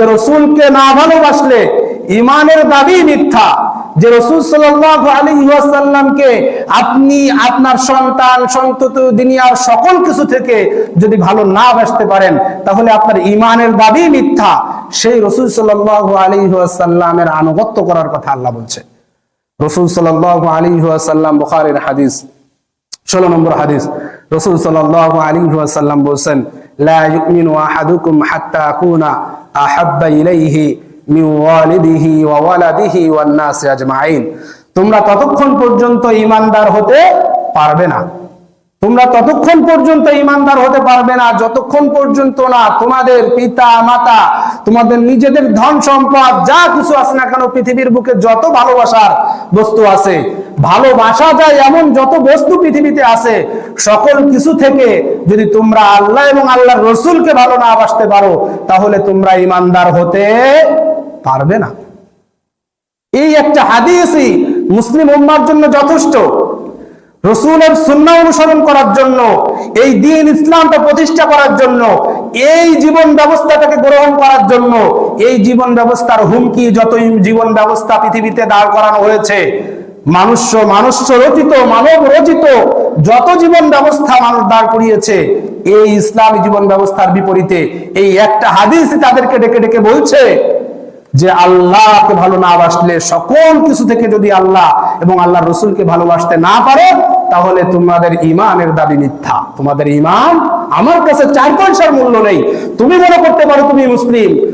যে রসুলকে না ভালোবাসলে ইমানের দাবি মিথ্যা। যে রসুল সাল্লাল্লাহু আলাইহি ওয়াসাল্লামকে আপনি আপনার সন্তান, সন্তত দুনিয়ার সকল কিছু থেকে যদি ভালো না বাসতে পারেন, তাহলে আপনার ইমানের দাবি মিথ্যা। সেই রসুল সাল্লাল্লাহু আলাইহি ওয়াসাল্লামের আনুগত্য করার কথা আল্লাহ বলছে। রসুল সাল্লাল্লাহু আলাইহি ওয়াসাল্লাম, বুখারীর হাদিস, ষোলো নম্বর হাদিস, রসুল সাল্লাল্লাহু আলাইহি ওয়াসাল্লাম বলছেন লা يؤمن أحدكم حتى أكون أحب إليه من والده وولده والناس أجمعين তোমরা ততক্ষণ পর্যন্ত ইমানদার হতে পারবে না তোমরা ততক্ষণ পর্যন্ত ইমানদার হতে পারবে না, যতক্ষণ পর্যন্ত না তোমাদের পিতা, মাতা, তোমাদের নিজেদের ধন সম্পদ, যা কিছু আছে না কেন পৃথিবীর বুকে যত ভালোবাসার বস্তু আছে, ভালোবাসা যায় এমন যত বস্তু পৃথিবীতে আছে, সকল কিছু থেকে যদি তোমরা আল্লাহ এবং আল্লাহর রসুলকে ভালো না বাসতে পারো, তাহলে তোমরা ইমানদার হতে পারবে না। এই একটা হাদিসই মুসলিম উম্মার জন্য যথেষ্ট। রসুলের সুন্না অনুসরণ করার জন্য, এই দিন ইসলামটা প্রতিষ্ঠা করার জন্য, এই জীবন ব্যবস্থাটাকে গ্রহণ করার জন্য, এই জীবন ব্যবস্থার হুমকি যতই জীবন ব্যবস্থা পৃথিবীতে দাঁড় করানো হয়েছে মানুষ মানুষ রচিত, মানব রচিত, যত জীবন ব্যবস্থা মানুষ দাঁড় করিয়েছে, এই ইসলামী জীবন ব্যবস্থার বিপরীতে এই একটা হাদিস তাদেরকে ডেকে ডেকে বলছে যে আল্লাহকে ভালো না বাসলে সকল কিছু থেকে যদি আল্লাহ এবং আল্লাহ রসুলকে ভালোবাসতে না পারো, তাহলে তোমাদের ইমানের দাবি মিথ্যা। তোমাদের ইমান আমার কাছে চার পয়সার মূল্য নেই। তুমি মনে করতে পারো তুমি মুসলিম।